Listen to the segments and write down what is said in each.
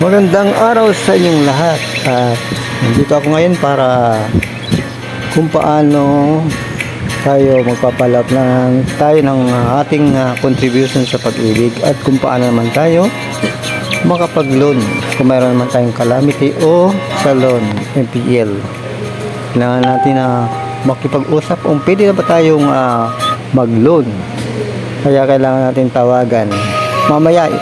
Magandang araw sa inyong lahat. At nandito ako ngayon para kung paano tayo magpapalap ng tayo ng uh, ating uh, contribution sa pag-ibig at kung paano naman tayo makapag-loan kung mayroon naman tayong calamity o sa loan MPL. Kailangan natin na makipag-usap kung pwede na ba tayong uh, mag-loan. Kaya kailangan natin tawagan. Mamaya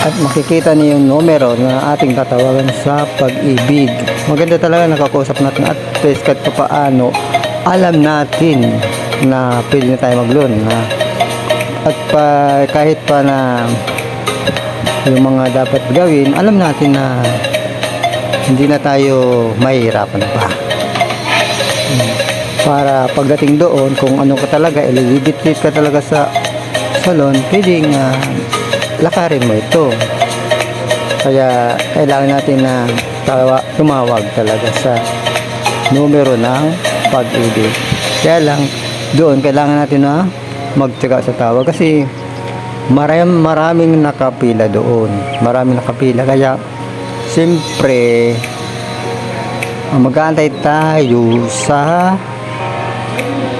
at makikita niyo yung numero na ating tatawagan sa pag-ibig. Maganda talaga nakakausap natin at least kahit pa paano alam natin na pwede na tayo mag-loan. At pa, kahit pa na yung mga dapat gawin, alam natin na hindi na tayo mahihirapan pa. Para pagdating doon, kung ano ka talaga, ililibit ka talaga sa salon, pwedeng uh, lakarin mo ito. Kaya kailangan natin na tawa, tumawag talaga sa numero ng pag-ibig. Kaya lang, doon kailangan natin na magtyaga sa tawag kasi maraming, maraming nakapila doon. Maraming nakapila. Kaya, siyempre, mag-aantay tayo sa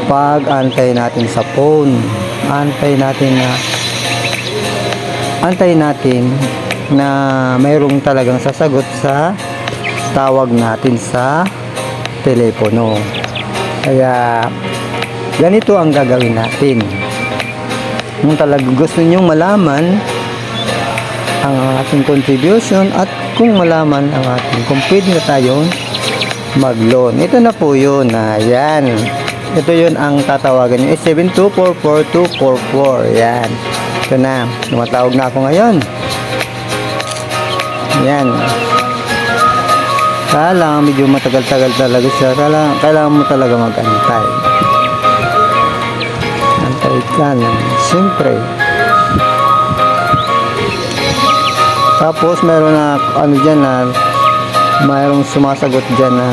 pag-antay natin sa phone. Antay natin na antay natin na mayroong talagang sasagot sa tawag natin sa telepono. Kaya ganito ang gagawin natin. Kung talagang gusto nyong malaman ang ating contribution at kung malaman ang ating kung pwede na tayong mag-loan. Ito na po yun. Ayan. Ito yun ang tatawagan nyo. 7244244. Yan. Ito na. Tumatawag na ako ngayon. Yan. Kailangan medyo matagal-tagal talaga siya. Kailangan, kailangan mo talaga mag-antay. Antay ka lang. Siyempre. Tapos meron na ano dyan na mayroong sumasagot dyan na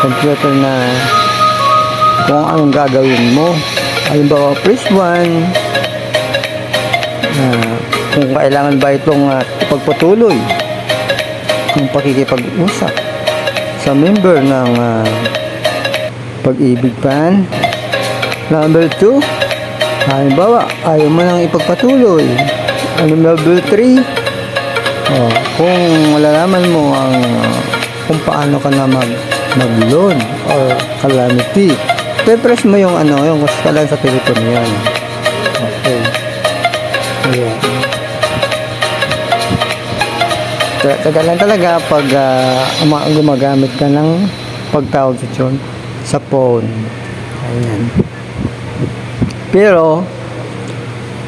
computer na kung anong gagawin mo. Halimbawa, press 1 uh, kung kailangan ba itong uh, pagpatuloy kung pakikipag-usap sa member ng uh, pag-ibig pan. Number 2 halimbawa ayaw mo nang ipagpatuloy. Ano number 3 oh, kung malalaman mo ang uh, kung paano ka na mag mag-loan or calamity pe-press mo yung ano yung kasalan sa telepono yan Tagal lang talaga pag uh, gumagamit ka ng pagtawag sa tune sa phone. Ayan. Pero,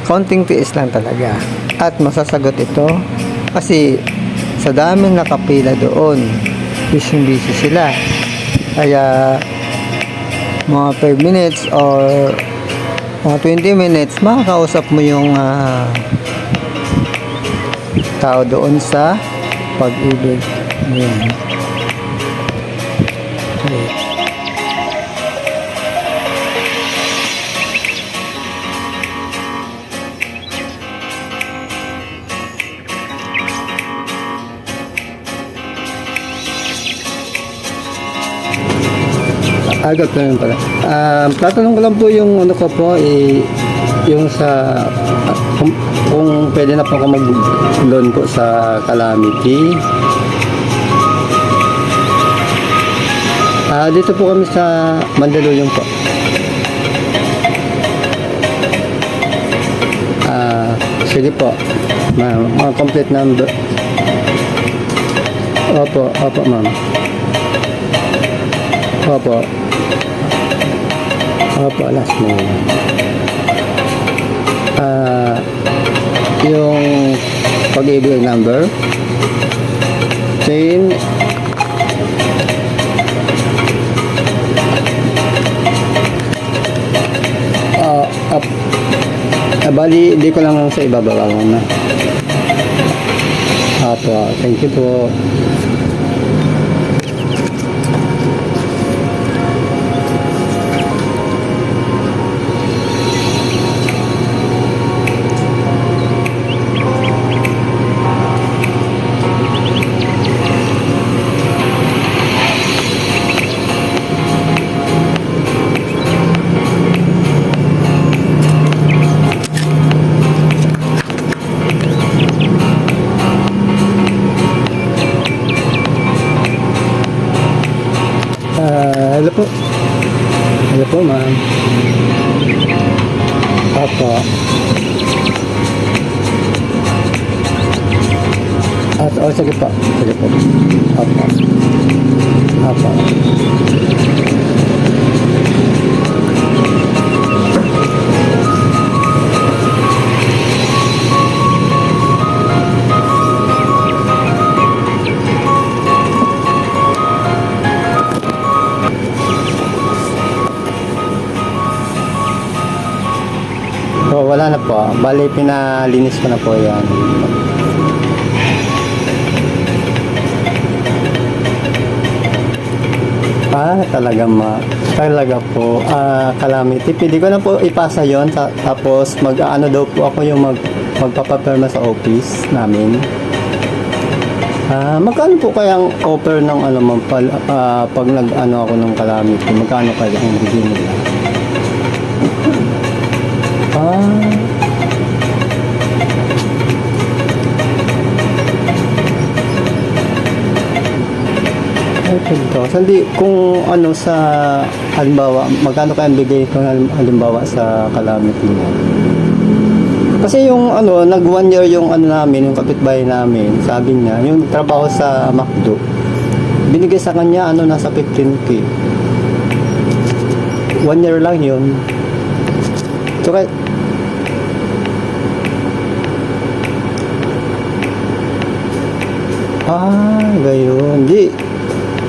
konting tiis lang talaga. At masasagot ito kasi sa daming nakapila doon, busy-busy sila. Kaya, mga 5 minutes or mga 20 minutes, makakausap mo yung uh, tao doon sa pag-ibig. Ayan. Okay. Agad na yun pala. Um, tatanong ko lang po yung ano ko po, eh, yung sa kung, kung pwede na po ako mag-loan po sa Calamity. Ah, dito po kami sa Mandaluyong po. Ah, sige po. Ma'am, mga complete number. Opo, opo ma'am. Opo. Opo, last name. Ah, yung pag-ibig number. Chain. Ah, up. Ah, bali, di ko lang sa ibababa muna. Opo, thank you po. Po. Opo. Opo. So, wala na po. Bali, pinalinis ko na po yan. Ah, talaga ma. Talaga po. Ah, calamity. Pwede ko na po ipasa yon ta- tapos mag-ano daw po ako yung mag magpapaperma sa office namin. Ah, magkano po kayang offer ng ano ma'am pal, ah, pag nag-ano ako ng calamity? Magkano kaya ang bigyan nila? Ah, 10,000. Hindi, kung ano sa, halimbawa, magkano kayang bigay ko halim- halimbawa sa calamity mo? Kasi yung ano, nag one year yung ano namin, yung kapitbahay namin, sabi niya, yung trabaho sa McDo, binigay sa kanya, ano, nasa 15k. One year lang yun. So, kaya, Ah, gayon. Di,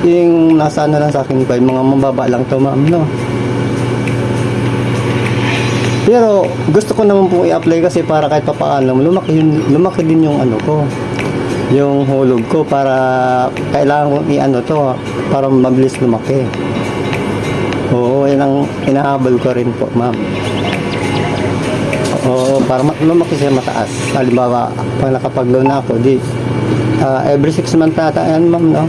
yung nasa ano lang sa akin ba, mga mababa lang to ma'am, no? Pero gusto ko naman po i-apply kasi para kahit papaano, lumaki, yun, lumaki din yung ano ko. Yung hulog ko para kailangan kong i-ano to para mabilis lumaki. Oo, yan ang inahabol ko rin po, ma'am. Oo, para ma- lumaki siya mataas. Halimbawa, pag nakapag-loan na ako, di, ah, every 6 months nata yan, ma'am, no?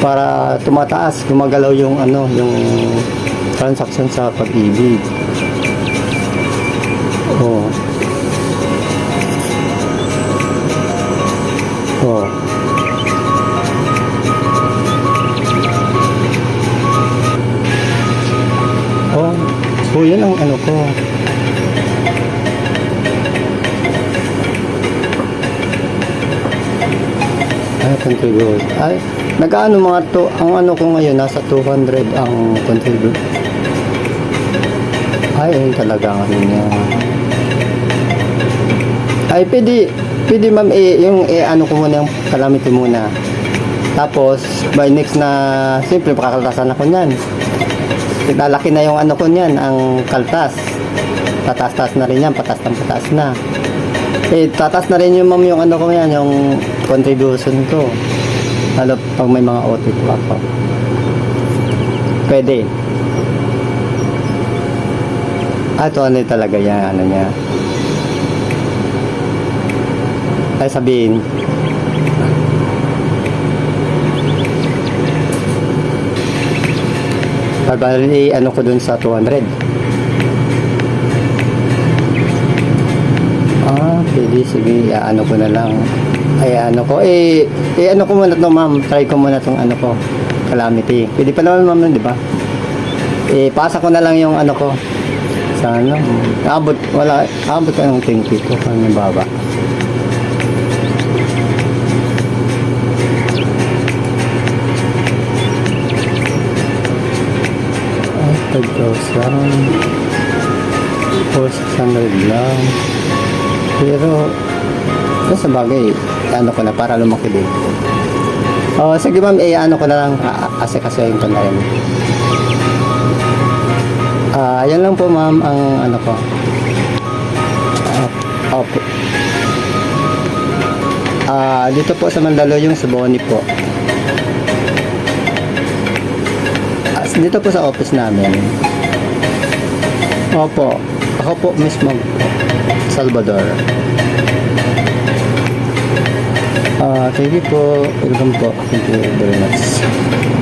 Para tumataas, gumagalaw yung ano, yung transaction sa pag-ibig. Oo. Oo. Oh, so yun ang ano ko. Contribute. Ay, nag-ano mga to, ang ano ko ngayon, nasa 200 ang contribute. Ay, yun talaga ang ano niya. Ay, pwede, pwede ma'am, eh, yung eh, ano ko muna, yung calamity muna. Tapos, by next na, siyempre, pakakaltasan ako niyan. Lalaki na yung ano ko niyan, ang kaltas. Tatas-tas na rin yan, patas ng na. Eh, tatas na rin yung ma'am yung ano ko yan, yung contribution ko. Lalo pag may mga OT po ako. Pwede. Ah, ito ano talaga yan, ano niya. Ay sabihin, Bali, ano ko dun sa 200. Ah, pwede. Sige, ano ko na lang. Ay, ano ko. Eh, eh ano ko muna to, ma'am. Try ko muna tong ano ko. Calamity. Pwede pa naman, ma'am, di ba? Eh, pasa ko na lang yung ano ko. Sa ano. Abot, wala. Abot ka ng 10 ko. Ano baba. Ay, 5,000. 4,600 lang. Pero, ito sa bagay, ano ko na, para lumaki din. Oh, sige ma'am, eh, ano ko na lang, asikasuhin ko na rin. Ah, yan lang po ma'am, ang ano ko. Ah, opo. Ah, dito po sa Mandaluyong, sa Boni po. Ah, dito po sa office namin. Opo. Ako po mismo. Salvador. Ah, thank you po. Welcome po. Thank you very much.